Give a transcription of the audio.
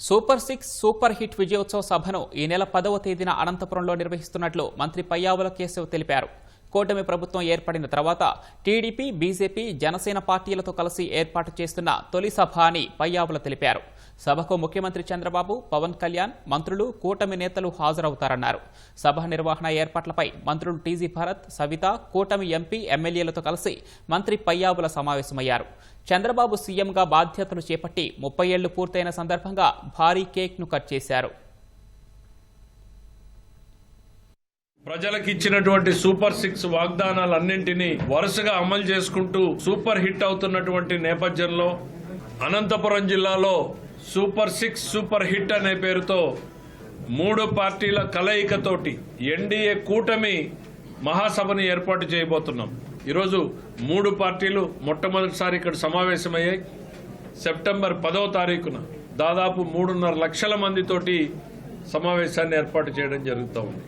Super six super hit విజయోత్సవ సభను ఈ నెల పదవ తేదీన అనంతపురంలో నిర్వహిస్తున్నట్లు మంత్రి పయ్యావుల కేశవ్ తెలిపారు. కూటమి ప్రభుత్వం ఏర్పడిన తర్వాత టీడీపీ బీజేపీ జనసేన పార్టీలతో కలిసి ఏర్పాటు చేస్తున్న తొలి సభ అని పయ్యావుల తెలిపారు. సభకు ముఖ్యమంత్రి చంద్రబాబు పవన్ కళ్యాణ్ మంత్రులు కూటమి నేతలు హాజరవుతారన్నారు. సభ నిర్వహణ ఏర్పాట్లపై మంత్రులు టీజీ భరత్ సవిత కూటమి ఎంపీ ఎమ్మెల్యేలతో కలిసి మంత్రి పయ్యావుల సమావేశమయ్యారు. చంద్రబాబు సీఎంగా బాధ్యతలు చేపట్టి ముప్పై ఏళ్ళు పూర్తయిన సందర్భంగా భారీ కేక్ను కట్ చేశారు. ప్రజలకు ఇచ్చినటువంటి సూపర్ సిక్స్ వాగ్దానాలన్నింటినీ వరుసగా అమలు చేసుకుంటూ సూపర్ హిట్ అవుతున్నటువంటి నేపథ్యంలో అనంతపురం జిల్లాలో సూపర్ సిక్స్ సూపర్ హిట్ అనే పేరుతో మూడు పార్టీల కలయికతోటి ఎన్డీఏ కూటమి మహాసభని ఏర్పాటు చేయబోతున్నాం. ఈరోజు మూడు పార్టీలు మొట్టమొదటిసారి ఇక్కడ సమావేశమయ్యాయి. సెప్టెంబర్ పదవ తారీఖున దాదాపు మూడున్నర లక్షల మందితోటి సమావేశాన్ని ఏర్పాటు చేయడం జరుగుతూ ఉంది.